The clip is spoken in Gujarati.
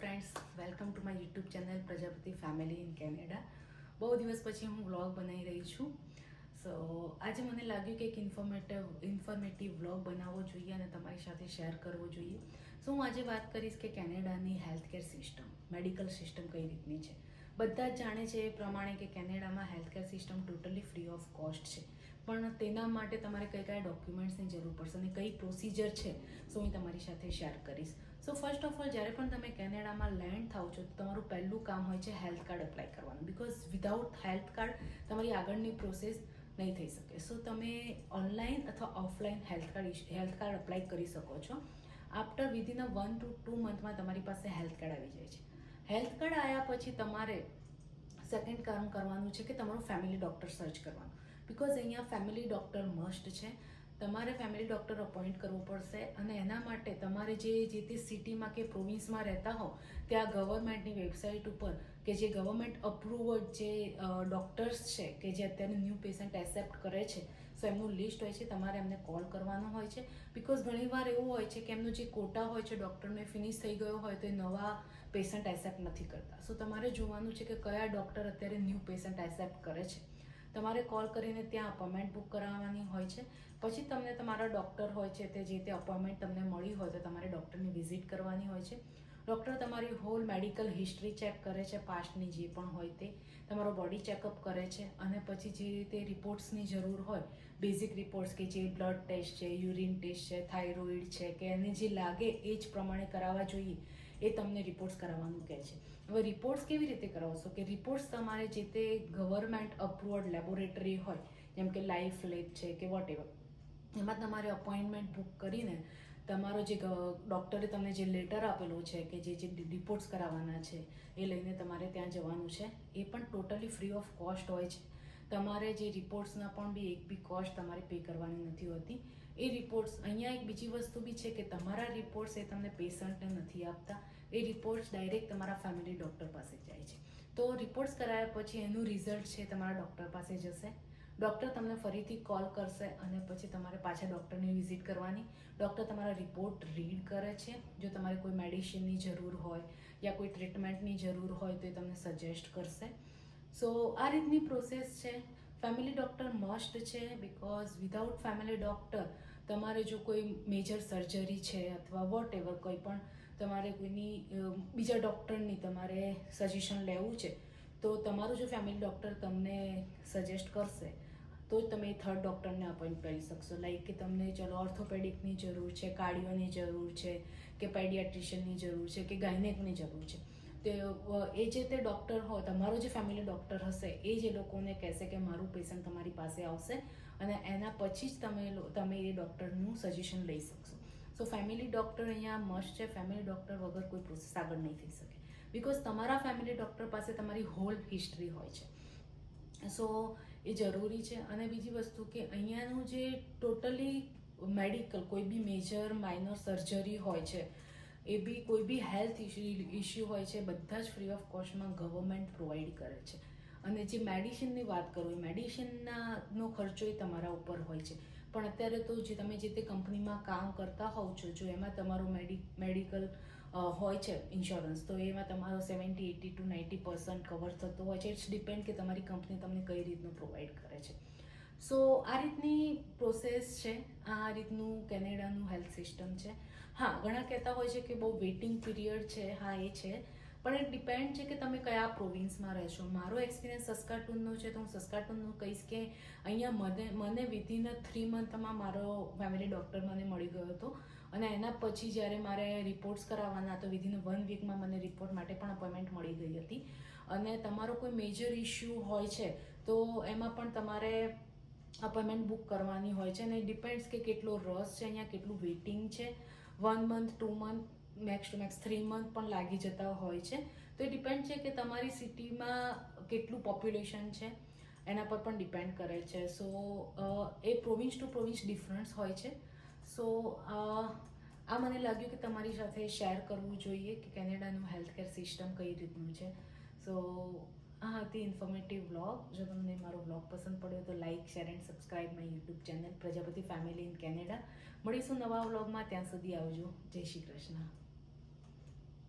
Friends welcome to my YouTube channel Prajapati family in Canada બહુ દિવસ પછી હું વ્લોગ બનાવી રહી છું. સો આજે મને લાગ્યું કે એક ઇન્ફોર્મેટિવ ઇન્ફોર્મેટિવ વ્લોગ બનાવવો જોઈએ અને તમારી સાથે શેર કરવો જોઈએ. સો હું આજે વાત કરીશ કે કેનેડાની health care system medical system કઈ રીતની છે? બધા જ જાણે છે એ પ્રમાણે કે કેનેડામાં healthcare system totally free of cost છે. પણ તેના માટે તમારે કઈ કયા ડોક્યુમેન્ટ્સની જરૂર પડશે અને કઈ પ્રોસિજર છે સો હું તમારી સાથે શેર કરીશ. સો ફર્સ્ટ ઓફ ઓલ જ્યારે પણ તમે કેનેડામાં લેન્ડ થાવ છો, તો તમારું પહેલું કામ હોય છે હેલ્થ કાર્ડ અપ્લાય કરવાનું. બિકોઝ વિધાઉટ હેલ્થ કાર્ડ તમારી આગળની પ્રોસેસ નહીં થઈ શકે. સો તમે ઓનલાઈન અથવા offline health card health card apply કરી શકો છો. After within a one to two મંથમાં તમારી પાસે હેલ્થ કાર્ડ આવી જાય છે. હેલ્થ કાર્ડ આવ્યા પછી તમારે સેકન્ડ કામ કરવાનું છે કે તમારું ફેમિલી ડૉક્ટર સર્ચ કરવાનું. બિકોઝ અહીંયા ફેમિલી ડૉક્ટર મસ્ટ છે. તમારે ફેમિલી ડૉક્ટર અપોઇન્ટ કરવું પડશે અને એના માટે તમારે જે જે તે સિટીમાં કે પ્રોવિન્સમાં રહેતા હો, ત્યાં ગવર્મેન્ટની વેબસાઇટ ઉપર કે જે ગવર્મેન્ટ અપ્રુવડ જે ડૉક્ટર્સ છે કે જે અત્યારે ન્યૂ પેશન્ટ એક્સેપ્ટ કરે છે, સો એમનું લિસ્ટ હોય છે, તમારે એમને કોલ કરવાનો હોય છે. બિકોઝ ઘણીવાર એવું હોય છે કે એમનો જે કોટા હોય છે ડૉક્ટરને ફિનિશ થઈ ગયો હોય તો એ નવા પેશન્ટ એક્સેપ્ટ નથી કરતા. સો તમારે જોવાનું છે કે કયા ડૉક્ટર અત્યારે ન્યૂ પેશન્ટ એક્સેપ્ટ કરે છે. તમારે કોલ કરીને ત્યાં અપોઇન્ટમેન્ટ બુક કરાવવાની હોય છે. પછી તમને તમારા ડૉક્ટર હોય છે તે જે તે અપોઇન્ટમેન્ટ તમને મળી હોય તો તમારે ડૉક્ટરની વિઝિટ કરવાની હોય છે. ડૉક્ટર તમારી હોલ મેડિકલ હિસ્ટ્રી ચેક કરે છે પાસ્ટની જે પણ હોય તે. તમારો બોડી ચેકઅપ કરે છે અને પછી જે રીતે રિપોર્ટ્સની જરૂર હોય બેઝિક રિપોર્ટ્સ કે જે બ્લડ ટેસ્ટ છે યુરિન ટેસ્ટ છે થાઇરોઇડ છે, કે એને જે લાગે એ જ પ્રમાણે કરાવવા જોઈએ, એ તમને રિપોર્ટ્સ કરાવવાનું કહે છે. હવે રિપોર્ટ્સ કેવી રીતે કરાવશો કે રિપોર્ટ્સ તમારે જે તે ગવર્મેન્ટ અપ્રુવડ લેબોરેટરી હોય, જેમ કે લાઈફ લેબ છે કે વોટ એવર એમાં તમારે અપોઇન્ટમેન્ટ બુક કરીને તમારો જે ડૉક્ટરે તમને જે લેટર આપેલો છે કે જે જે રિપોર્ટ્સ કરાવવાના છે, એ લઈને તમારે ત્યાં જવાનું છે, એ પણ ટોટલી ફ્રી ઓફ કોસ્ટ હોય છે. તમારે જે રિપોર્ટ્સના પણ બી એક બી કોસ્ટ તમારે પે કરવાની નથી હોતી. એ રિપોર્ટ્સ, અહીંયા એક બીજી વસ્તુ બી છે કે તમારા રિપોર્ટ્સ એ તમને પેશન્ટને નથી આપતા. એ રિપોર્ટ્સ ડાયરેક્ટ તમારા ફેમિલી ડૉક્ટર પાસે જાય છે. તો રિપોર્ટ્સ કરાયા પછી એનું રિઝલ્ટ છે તમારા ડૉક્ટર પાસે જશે. ડૉક્ટર તમને ફરીથી કોલ કરશે અને પછી તમારે પાછા ડૉક્ટરની વિઝિટ કરવાની. ડૉક્ટર તમારા રિપોર્ટ રીડ કરે છે. જો તમારે કોઈ મેડિસિનની જરૂર હોય યા કોઈ ટ્રીટમેન્ટની જરૂર હોય તો એ તમને સજેસ્ટ કરશે. સો આ રીતની પ્રોસેસ છે. ફેમિલી ડૉક્ટર મસ્ટ છે બિકોઝ વિધાઉટ ફેમિલી ડૉક્ટર તમારે જો કોઈ મેજર સર્જરી છે અથવા વોટ એવર કોઈ પણ તમારે કોઈની બીજા ડૉક્ટરની તમારે સજેશન લેવું છે, તો તમારું જો ફેમિલી ડૉક્ટર તમને સજેસ્ટ કરશે તો જ તમે થર્ડ ડૉક્ટરને અપોઇન્ટ કરી શકશો. લાઈક કે તમને ચલો ઓર્થોપેડિકની જરૂર છે કાર્ડિયોની જરૂર છે, કે પેડિયાટ્રિશિયનની જરૂર છે, કે ગાયનેકની જરૂર છે. તે એ જે તે ડૉક્ટર હોય તમારો જે ફેમિલી ડૉક્ટર હશે, એ જ એ લોકોને કહેશે કે મારું પેશન્ટ તમારી પાસે આવશે અને એના પછી જ તમે તમે એ ડૉક્ટરનું સજેશન લઈ શકશો. સો ફેમિલી ડૉક્ટર અહીંયા મસ્ટ છે. ફેમિલી ડૉક્ટર વગર કોઈ પ્રોસેસ આગળ નહીં થઈ શકે. બિકોઝ તમારા ફેમિલી ડૉક્ટર પાસે તમારી હોલ હિસ્ટ્રી હોય છે. સો એ જરૂરી છે. અને બીજી વસ્તુ કે અહીંયાનું જે ટોટલી મેડિકલ કોઈ બી મેજર માઇનર સર્જરી હોય છે, એ બી કોઈ બી હેલ્થ ઇશ્યુ હોય છે, બધા જ ફ્રી ઓફ કોસ્ટમાં ગવર્મેન્ટ પ્રોવાઈડ કરે છે. અને જે મેડિસિનની વાત કરું, એ મેડિસિનના ખર્ચો એ તમારા ઉપર હોય છે. પણ અત્યારે તો જે તમે જે તે કંપનીમાં કામ કરતા હોવ છો, જો એમાં તમારું મેડિ મેડિકલ હોય છે ઇન્સ્યોરન્સ તો એમાં તમારો seventy eighty to ninety percent cover થતો હોય છે. ઇટ્સ ડિપેન્ડ કે તમારી કંપની તમને કઈ રીતનું પ્રોવાઈડ કરે છે. સો આ રીતની પ્રોસેસ છે. આ રીતનું કેનેડાનું હેલ્થ સિસ્ટમ છે. હા, ઘણા કહેતા હોય છે કે બહુ વેઇટિંગ પીરિયડ છે. હા, એ છે. પણ એ ડિપેન્ડ છે કે તમે કયા પ્રોવિન્સમાં રહેશો મારો એક્સપિરિયન્સ સસ્કાટુનનો છે, તો હું સસ્કાટુનનું કહીશ કે અહીંયા મને મને વિધિન થ્રી મંથમાં મારો ફેમિલી ડૉક્ટર મને મળી ગયો હતો. અને એના પછી જ્યારે મારે રિપોર્ટ્સ કરાવવાના તો વિધિન વન વીકમાં મને રિપોર્ટ માટે પણ અપોઇન્ટમેન્ટ મળી ગઈ હતી. અને તમારો કોઈ મેજર ઇશ્યુ હોય છે, તો એમાં પણ તમારે અપોઇન્ટમેન્ટ બુક કરવાની હોય છે. અને ડિપેન્ડ્સ કે કેટલો રસ છે અહીંયા, કેટલું વેઇટિંગ છે. One month two month max to max three month પણ લાગી જતા હોય છે. તો એ ડિપેન્ડ છે કે તમારી સિટીમાં કેટલું પોપ્યુલેશન છે, એના પર પણ ડિપેન્ડ કરે છે. સો એ પ્રોવિન્સ ટુ પ્રોવિન્સ ડિફરન્સ હોય છે. સો આ મને લાગ્યું કે તમારી સાથે શેર કરવું જોઈએ કે કેનેડાનું હેલ્થ કેર સિસ્ટમ કઈ રીતનું છે. સો આ હતી ઇન્ફોર્મેટિવ વ્લોગ જો તમને મારો વ્લોગ પસંદ પડ્યો તો like share and subscribe my YouTube channel Prajapati family in Canada મળીશું નવા વ્લોગમાં ત્યાં સુધી આવજો. જય શ્રી કૃષ્ણ.